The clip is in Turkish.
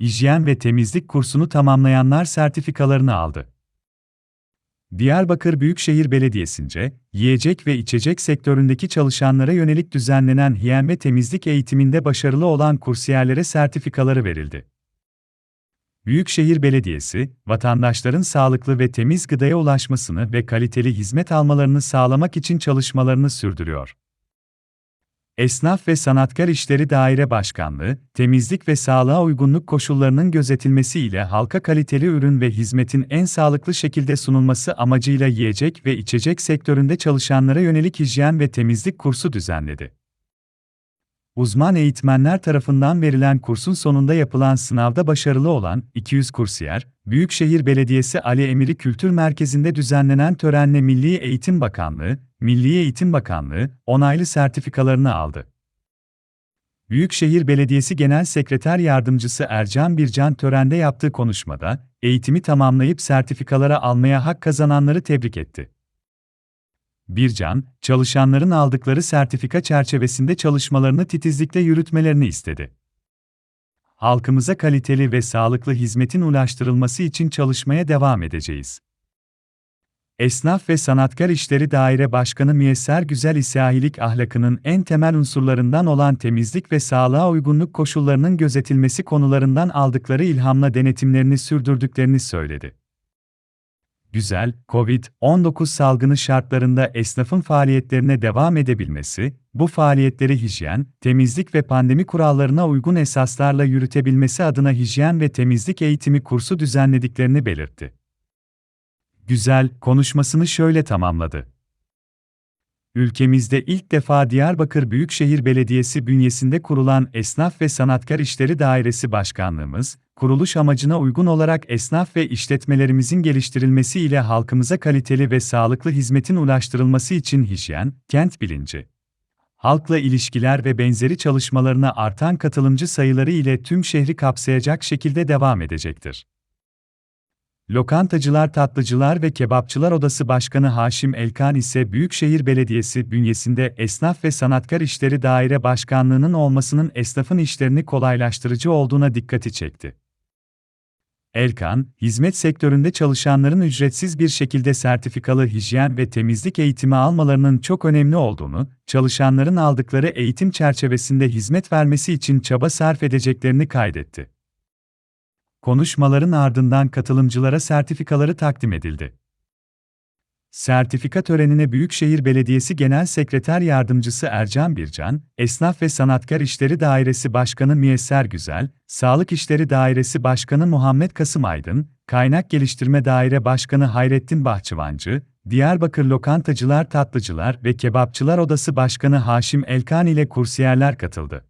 hijyen ve temizlik kursunu tamamlayanlar sertifikalarını aldı. Diyarbakır Büyükşehir Belediyesi'nce, yiyecek ve içecek sektöründeki çalışanlara yönelik düzenlenen hijyen ve temizlik eğitiminde başarılı olan kursiyerlere sertifikaları verildi. Büyükşehir Belediyesi, vatandaşların sağlıklı ve temiz gıdaya ulaşmasını ve kaliteli hizmet almalarını sağlamak için çalışmalarını sürdürüyor. Esnaf ve Sanatkar İşleri Daire Başkanlığı, temizlik ve sağlığa uygunluk koşullarının gözetilmesi ile halka kaliteli ürün ve hizmetin en sağlıklı şekilde sunulması amacıyla yiyecek ve içecek sektöründe çalışanlara yönelik hijyen ve temizlik kursu düzenledi. Uzman eğitmenler tarafından verilen kursun sonunda yapılan sınavda başarılı olan 200 kursiyer, Büyükşehir Belediyesi Ali Emiri Kültür Merkezi'nde düzenlenen törenle Milli Eğitim Bakanlığı, Milli Eğitim Bakanlığı onaylı sertifikalarını aldı. Büyükşehir Belediyesi Genel Sekreter Yardımcısı Ercan Bircan törende yaptığı konuşmada, eğitimi tamamlayıp sertifikalara almaya hak kazananları tebrik etti. Bircan, çalışanların aldıkları sertifika çerçevesinde çalışmalarını titizlikle yürütmelerini istedi. Halkımıza kaliteli ve sağlıklı hizmetin ulaştırılması için çalışmaya devam edeceğiz. Esnaf ve Sanatkar İşleri Daire Başkanı Müyesser Güzel İsahilik ahlakının en temel unsurlarından olan temizlik ve sağlığa uygunluk koşullarının gözetilmesi konularından aldıkları ilhamla denetimlerini sürdürdüklerini söyledi. Güzel, COVID-19 salgını şartlarında esnafın faaliyetlerine devam edebilmesi, bu faaliyetleri hijyen, temizlik ve pandemi kurallarına uygun esaslarla yürütebilmesi adına hijyen ve temizlik eğitimi kursu düzenlediklerini belirtti. Güzel, konuşmasını şöyle tamamladı. Ülkemizde ilk defa Diyarbakır Büyükşehir Belediyesi bünyesinde kurulan Esnaf ve Sanatkar İşleri Dairesi Başkanlığımız, kuruluş amacına uygun olarak esnaf ve işletmelerimizin geliştirilmesi ile halkımıza kaliteli ve sağlıklı hizmetin ulaştırılması için hijyen, kent bilinci, halkla ilişkiler ve benzeri çalışmalarına artan katılımcı sayıları ile tüm şehri kapsayacak şekilde devam edecektir. Lokantacılar Tatlıcılar ve Kebapçılar Odası Başkanı Haşim Elkan ise Büyükşehir Belediyesi bünyesinde Esnaf ve Sanatkar İşleri Daire Başkanlığı'nın olmasının esnafın işlerini kolaylaştırıcı olduğuna dikkati çekti. Elkan, hizmet sektöründe çalışanların ücretsiz bir şekilde sertifikalı hijyen ve temizlik eğitimi almalarının çok önemli olduğunu, çalışanların aldıkları eğitim çerçevesinde hizmet vermesi için çaba sarf edeceklerini kaydetti. Konuşmaların ardından katılımcılara sertifikaları takdim edildi. Sertifika törenine Büyükşehir Belediyesi Genel Sekreter Yardımcısı Ercan Bircan, Esnaf ve Sanatkar İşleri Dairesi Başkanı Müyesser Güzel, Sağlık İşleri Dairesi Başkanı Muhammed Kasım Aydın, Kaynak Geliştirme Daire Başkanı Hayrettin Bahçıvancı, Diyarbakır Lokantacılar Tatlıcılar ve Kebapçılar Odası Başkanı Haşim Elkan ile kursiyerler katıldı.